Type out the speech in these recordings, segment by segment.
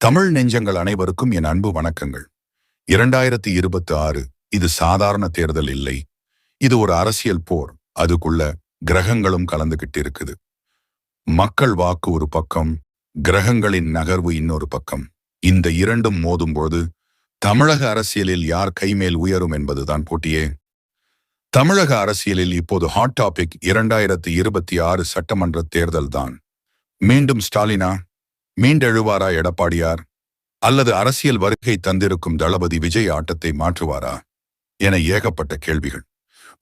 தமிழ் நெஞ்சங்கள் அனைவருக்கும் என் அன்பு வணக்கங்கள். இரண்டாயிரத்தி இருபத்தி ஆறு இது சாதாரண தேர்தல் இல்லை. இது ஒரு அரசியல் போர். அதுக்குள்ள கிரகங்களும் கலந்துகிட்டு இருக்குது மக்கள் வாக்கு ஒரு பக்கம் கிரகங்களின் நகர்வு இன்னொரு பக்கம். இந்த இரண்டும் மோதும்போது தமிழக அரசியலில் யார் கைமேல் உயரும் என்பதுதான் போட்டியே. தமிழக அரசியலில் இப்போது ஹாட் டாபிக் இரண்டாயிரத்தி இருபத்தி ஆறு சட்டமன்ற தேர்தல் தான் மீண்டும் ஸ்டாலினா? மீண்டெழுவாரா எடப்பாடியார்? அல்லது அரசியல் வருகை தந்திருக்கும் தளபதி விஜய் ஆட்டத்தை மாற்றுவாரா? என ஏகப்பட்ட கேள்விகள்.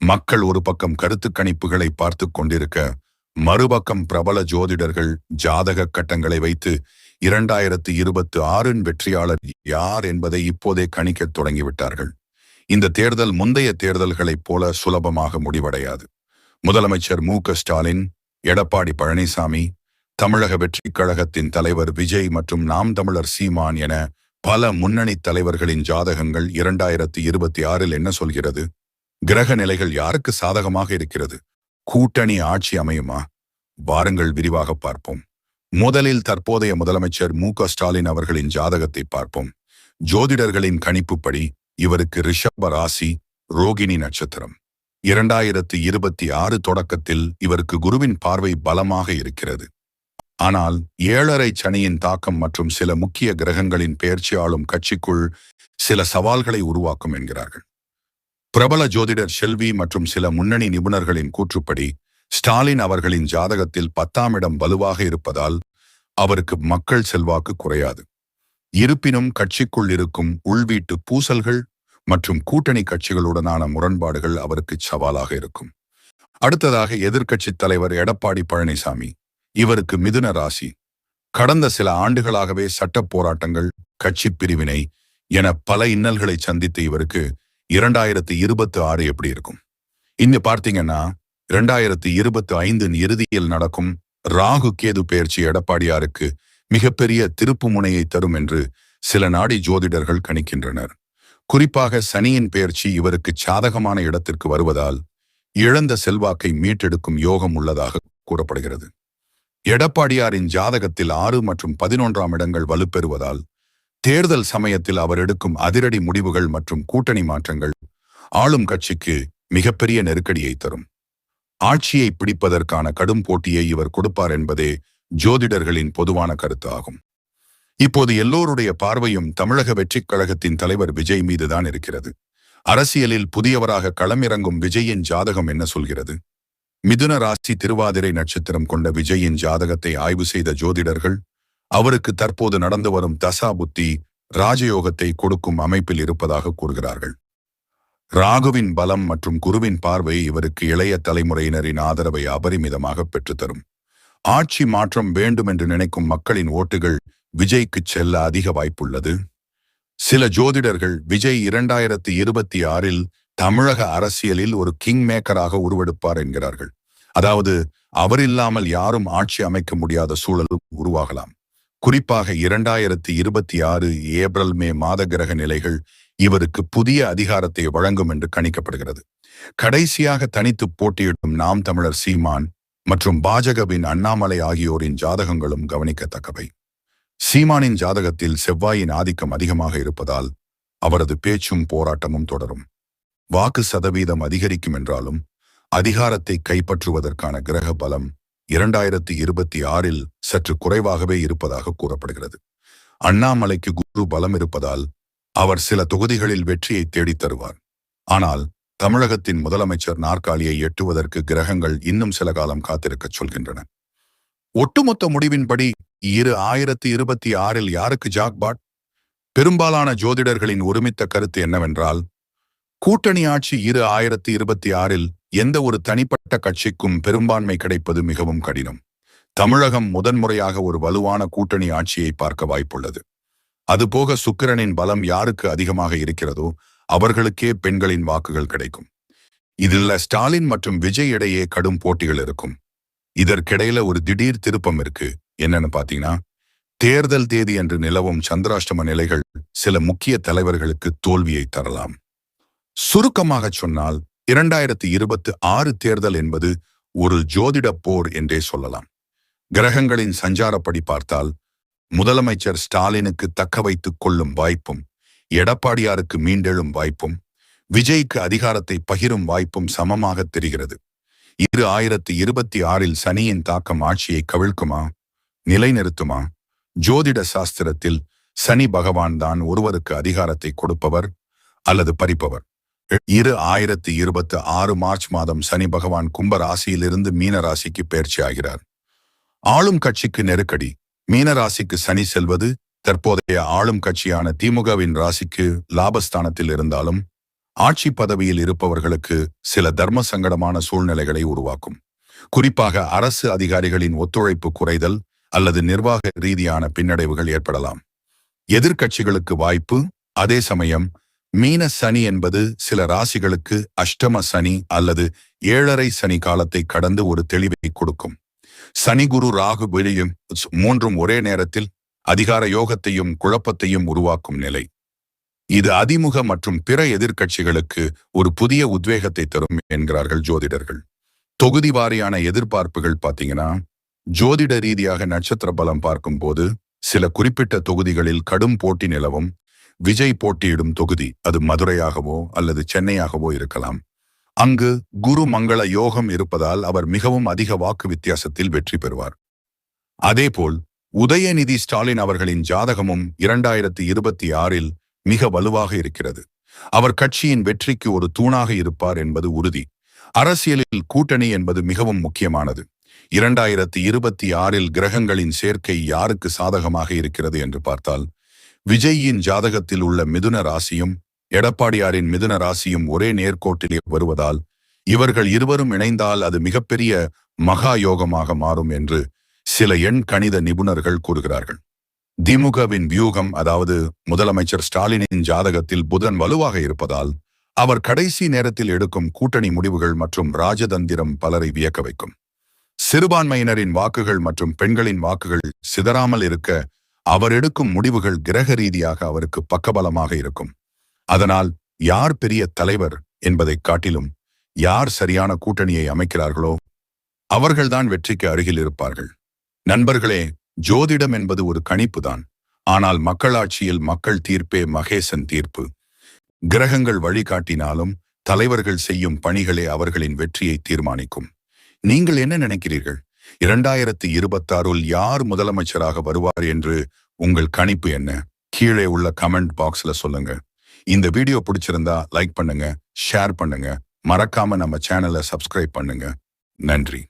மக்கள் ஒரு பக்கம் கருத்து கணிப்புகளை பார்த்து கொண்டிருக்க மறுபக்கம் பிரபல ஜோதிடர்கள் ஜாதக கட்டங்களை வைத்து இரண்டாயிரத்து இருபத்து ஆறின் வெற்றியாளர் யார் என்பதை இப்போதே கணிக்கத் தொடங்கிவிட்டார்கள். இந்த தேர்தல் முந்தைய தேர்தல்களைப் போல சுலபமாக முடிவடையாது. முதலமைச்சர் மு ஸ்டாலின் எடப்பாடி பழனிசாமி தமிழக வெற்றிக் கழகத்தின் தலைவர் விஜய் மற்றும் நாம் தமிழர் சீமான் என பல முன்னணி தலைவர்களின் ஜாதகங்கள் இரண்டாயிரத்தி இருபத்தி ஆறில் என்ன சொல்கிறது? கிரக நிலைகள் யாருக்கு சாதகமாக இருக்கிறது? கூட்டணி ஆட்சி அமையுமா? வாருங்கள் விரிவாக பார்ப்போம். முதலில் தற்போதைய முதலமைச்சர் மு ஸ்டாலின் அவர்களின் ஜாதகத்தை பார்ப்போம். ஜோதிடர்களின் கணிப்புப்படி இவருக்கு ரிஷப ராசி ரோகிணி நட்சத்திரம். இரண்டாயிரத்து இருபத்தி ஆறு தொடக்கத்தில் இவருக்கு குருவின் பார்வை பலமாக இருக்கிறது. ஆனால் ஏழரை சனியின் தாக்கம் மற்றும் சில முக்கிய கிரகங்களின் பெயர்ச்சி ஆளும் கட்சிக்குள் சில சவால்களை உருவாக்கும் என்கிறார்கள். பிரபல ஜோதிடர் செல்வி மற்றும் சில முன்னணி நிபுணர்களின் கூற்றுப்படி ஸ்டாலின் அவர்களின் ஜாதகத்தில் பத்தாம் இடம் வலுவாக இருப்பதால் அவருக்கு மக்கள் செல்வாக்கு குறையாது. இருப்பினும் கட்சிக்குள் இருக்கும் உள்வீட்டு பூசல்கள் மற்றும் கூட்டணி கட்சிகளுடனான முரண்பாடுகள் அவருக்கு சவாலாக இருக்கும். அடுத்ததாக எதிர்க்கட்சித் தலைவர் எடப்பாடி பழனிசாமி இவருக்கு மிதுன ராசி. கடந்த சில ஆண்டுகளாகவே சட்ட போராட்டங்கள் கட்சி பிரிவினை என பல இன்னல்களை சந்தித்த இவருக்கு இரண்டாயிரத்தி இருபத்தி ஆறு எப்படி இருக்கும்? இங்க பார்த்தீங்கன்னா இரண்டாயிரத்தி இருபத்தி ஐந்தின் இறுதியில் நடக்கும் ராகு கேது பயிற்சி எடப்பாடியாருக்கு மிகப்பெரிய திருப்பு முனையை தரும் என்று சில நாடி ஜோதிடர்கள் கணிக்கின்றனர். குறிப்பாக சனியின் பெயர்ச்சி இவருக்கு சாதகமான இடத்திற்கு வருவதால் இழந்த செல்வாக்கை மீட்டெடுக்கும் யோகம் உள்ளதாக கூறப்படுகிறது. எடப்பாடியாரின் ஜாதகத்தில் ஆறு மற்றும் பதினொன்றாம் இடங்கள் வலுப்பெறுவதால் தேர்தல் சமயத்தில் அவர் எடுக்கும் அதிரடி முடிவுகள் மற்றும் கூட்டணி மாற்றங்கள் ஆளும் கட்சிக்கு மிகப்பெரிய நெருக்கடியை தரும். ஆட்சியை பிடிப்பதற்கான கடும் போட்டியை இவர் கொடுப்பார் என்பதே ஜோதிடர்களின் பொதுவான கருத்து ஆகும். இப்போது எல்லோருடைய பார்வையும் தமிழக வெற்றிக் கழகத்தின் தலைவர் விஜய் மீதுதான் இருக்கிறது. அரசியலில் புதியவராக களமிறங்கும் விஜயின் ஜாதகம் என்ன சொல்கிறது? மிதுன ராசி திருவாதிரை நட்சத்திரம் கொண்ட விஜயின் ஜாதகத்தை ஆய்வு செய்த ஜோதிடர்கள் அவருக்கு தற்போது நடந்து வரும் தசா புத்தி ராஜயோகத்தை கொடுக்கும் அமைப்பில் இருப்பதாக கூறுகிறார்கள். ராகுவின் பலம் மற்றும் குருவின் பார்வை இவருக்கு இளைய தலைமுறையினரின் ஆதரவை அபரிமிதமாக பெற்றுத்தரும். ஆட்சி மாற்றம் வேண்டும் என்று நினைக்கும் மக்களின் ஓட்டுகள் விஜய்க்கு செல்ல அதிக வாய்ப்புள்ளது. சில ஜோதிடர்கள் விஜய் இரண்டாயிரத்தி இருபத்தி ஆறில் தமிழக அரசியலில் ஒரு கிங் மேக்கராக உருவெடுப்பார் என்கிறார்கள். அதாவது அவர் இல்லாமல் யாரும் ஆட்சி அமைக்க முடியாத சூழலும் உருவாகலாம். குறிப்பாக இரண்டாயிரத்தி இருபத்தி ஆறு ஏப்ரல் மே மாத கிரக நிலைகள் இவருக்கு புதிய அதிகாரத்தை வழங்கும் என்று கணிக்கப்படுகிறது. கடைசியாக தனித்து போட்டியிடும் நாம் தமிழர் சீமான் மற்றும் பாஜகவின் அண்ணாமலை ஆகியோரின் ஜாதகங்களும் கவனிக்கத்தக்கவை. சீமானின் ஜாதகத்தில் செவ்வாயின் ஆதிக்கம் அதிகமாக இருப்பதால் அவரது பேச்சும் போராட்டமும் தொடரும். வாக்கு சதவீதம் அதிகரிக்கும் என்றாலும் அதிகாரத்தை கைப்பற்றுவதற்கான கிரக பலம் இரண்டாயிரத்தி இருபத்தி ஆறில் சற்று குறைவாகவே இருப்பதாக கூறப்படுகிறது. அண்ணாமலைக்கு குரு பலம் இருப்பதால் அவர் சில தொகுதிகளில் வெற்றியை தேடித் தருவார். ஆனால் தமிழகத்தின் முதலமைச்சர் நாற்காலியை எட்டுவதற்கு கிரகங்கள் இன்னும் சில காலம் காத்திருக்கச் சொல்கின்றன. ஒட்டுமொத்த முடிவின்படி இரு ஆயிரத்தி இருபத்தி ஆறில் யாருக்கு ஜாக்பாட்? பெரும்பாலான ஜோதிடர்களின் ஒருமித்த கருத்து என்னவென்றால் கூட்டணி ஆட்சி இரு ஆயிரத்தி இருபத்தி ஆறில் எந்த ஒரு தனிப்பட்ட கட்சிக்கும் பெரும்பான்மை கிடைப்பது மிகவும் கடினம். தமிழகம் முதன்முறையாக ஒரு வலுவான கூட்டணி ஆட்சியை பார்க்க வாய்ப்புள்ளது. அதுபோக சுக்கிரனின் பலம் யாருக்கு அதிகமாக இருக்கிறதோ அவர்களுக்கே பெண்களின் வாக்குகள் கிடைக்கும். இதில் ஸ்டாலின் மற்றும் விஜய் இடையே கடும் போட்டிகள் இருக்கும். இதற்கிடையில ஒரு திடீர் திருப்பம் இருக்கு. என்னன்னு பாத்தீங்கன்னா தேர்தல் தேதி என்று நிலவும் சந்திராஷ்டம நிலைகள் சில முக்கிய தலைவர்களுக்கு தோல்வியை தரலாம். சுருக்கமாக சொன்னால் இரண்டாயிரத்தி இருபத்தி ஆறு தேர்தல் என்பது ஒரு ஜோதிட போர் என்றே சொல்லலாம். கிரகங்களின் சஞ்சாரப்படி பார்த்தால் முதலமைச்சர் ஸ்டாலினுக்கு தக்க வைத்துக் கொள்ளும் வாய்ப்பும் எடப்பாடியாருக்கு மீண்டெழும் வாய்ப்பும் விஜய்க்கு அதிகாரத்தை பகிரும் வாய்ப்பும் சமமாக தெரிகிறது. இரு ஆயிரத்தி இருபத்தி ஆறில் சனியின் தாக்கம் ஆட்சியை கவிழ்க்குமா? நிலைநிறுத்துமா? ஜோதிட சாஸ்திரத்தில் சனி பகவான் தான் ஒருவருக்கு அதிகாரத்தை கொடுப்பவர் அல்லது பறிப்பவர். இரு ஆயிரத்தி இருபத்தி ஆறு மார்ச் மாதம் சனி பகவான் கும்ப ராசியிலிருந்து மீன ராசிக்கு பயிற்சி ஆகிறார் ஆளும் கட்சிக்கு நெருக்கடி. மீன ராசிக்கு சனி செல்வது தற்போதைய ஆளும் கட்சியான திமுகவின் ராசிக்கு லாபஸ்தானத்தில் இருந்தாலும் ஆட்சி பதவியில் இருப்பவர்களுக்கு சில தர்ம சங்கடமான சூழ்நிலைகளை உருவாக்கும். குறிப்பாக அரசு அதிகாரிகளின் ஒத்துழைப்பு குறைதல் அல்லது நிர்வாக ரீதியான பின்னடைவுகள் ஏற்படலாம். எதிர்க்கட்சிகளுக்கு வாய்ப்பு அதே சமயம் மீன சனி என்பது சில ராசிகளுக்கு அஷ்டம சனி அல்லது ஏழரை சனி காலத்தை கடந்து ஒரு தெளிவை கொடுக்கும். சனி குரு ராகு வெளியும் மூன்றும் ஒரே நேரத்தில் அதிகார யோகத்தையும் குழப்பத்தையும் உருவாக்கும் நிலை. இது அதிமுக மற்றும் பிற எதிர்க்கட்சிகளுக்கு ஒரு புதிய உத்வேகத்தை தரும் என்கிறார்கள் ஜோதிடர்கள். தொகுதி வாரியான எதிர்பார்ப்புகள் பார்த்தீங்கன்னா ஜோதிட ரீதியாக நட்சத்திர பலம் பார்க்கும்போது சில குறிப்பிட்ட தொகுதிகளில் கடும் போட்டி நிலவும் விஜய் போட்டியிடும் தொகுதி அது மதுரையாகவோ அல்லது சென்னையாகவோ இருக்கலாம். அங்கு குரு மங்கள யோகம் இருப்பதால் அவர் மிகவும் அதிக வாக்கு வித்தியாசத்தில் வெற்றி பெறுவார். அதேபோல் உதயநிதி ஸ்டாலின் அவர்களின் ஜாதகமும் இரண்டாயிரத்தி இருபத்தி ஆறில் மிக வலுவாக இருக்கிறது. அவர் கட்சியின் வெற்றிக்கு ஒரு தூணாக இருப்பார் என்பது உறுதி. அரசியலில் கூட்டணி என்பது மிகவும் முக்கியமானது. இரண்டாயிரத்தி இருபத்தி ஆறில் கிரகங்களின் சேர்க்கை யாருக்கு சாதகமாக இருக்கிறது என்று பார்த்தால் விஜயின் ஜாதகத்தில் உள்ள மிதுன ராசியும் எடப்பாடியாரின் மிதுன ராசியும் ஒரே நேர்கோட்டிலே வருவதால் இவர்கள் இருவரும் இணைந்தால் அது மிகப்பெரிய மகா யோகமாக மாறும் என்று சில எண் கணித நிபுணர்கள் கூறுகிறார்கள். திமுகவின் வியூகம் அதாவது முதலமைச்சர் ஸ்டாலினின் ஜாதகத்தில் புதன் வலுவாக இருப்பதால் அவர் கடைசி நேரத்தில் எடுக்கும் கூட்டணி முடிவுகள் மற்றும் ராஜதந்திரம் பலரை வியக்க வைக்கும். சிறுபான்மையினரின் வாக்குகள் மற்றும் பெண்களின் வாக்குகள் சிதறாமல் இருக்க அவர் எடுக்கும் முடிவுகள் கிரக ரீதியாக அவருக்கு பக்கபலமாக இருக்கும். அதனால் யார் பெரிய தலைவர் என்பதைக் காட்டிலும் யார் சரியான கூட்டணியை அமைக்கிறார்களோ அவர்கள்தான் வெற்றிக்கு அருகில் இருப்பார்கள். நண்பர்களே ஜோதிடம் என்பது ஒரு கணிப்புதான். ஆனால் மக்களாட்சியில் மக்கள் தீர்ப்பே மகேசன் தீர்ப்பு. கிரகங்கள் வழிகாட்டினாலும் தலைவர்கள் செய்யும் பணிகளே அவர்களின் வெற்றியை தீர்மானிக்கும். நீங்கள் என்ன நினைக்கிறீர்கள்? இரண்டாயிரத்தி இருபத்தாறுல் யார் முதலமைச்சராக வருவார் என்று உங்கள் கணிப்பு என்ன? கீழே உள்ள கமெண்ட் பாக்ஸ்ல சொல்லுங்க. இந்த வீடியோ பிடிச்சிருந்தா லைக் பண்ணுங்க ஷேர் பண்ணுங்க. மறக்காம நம்ம சேனலை சப்ஸ்கிரைப் பண்ணுங்க. நன்றி.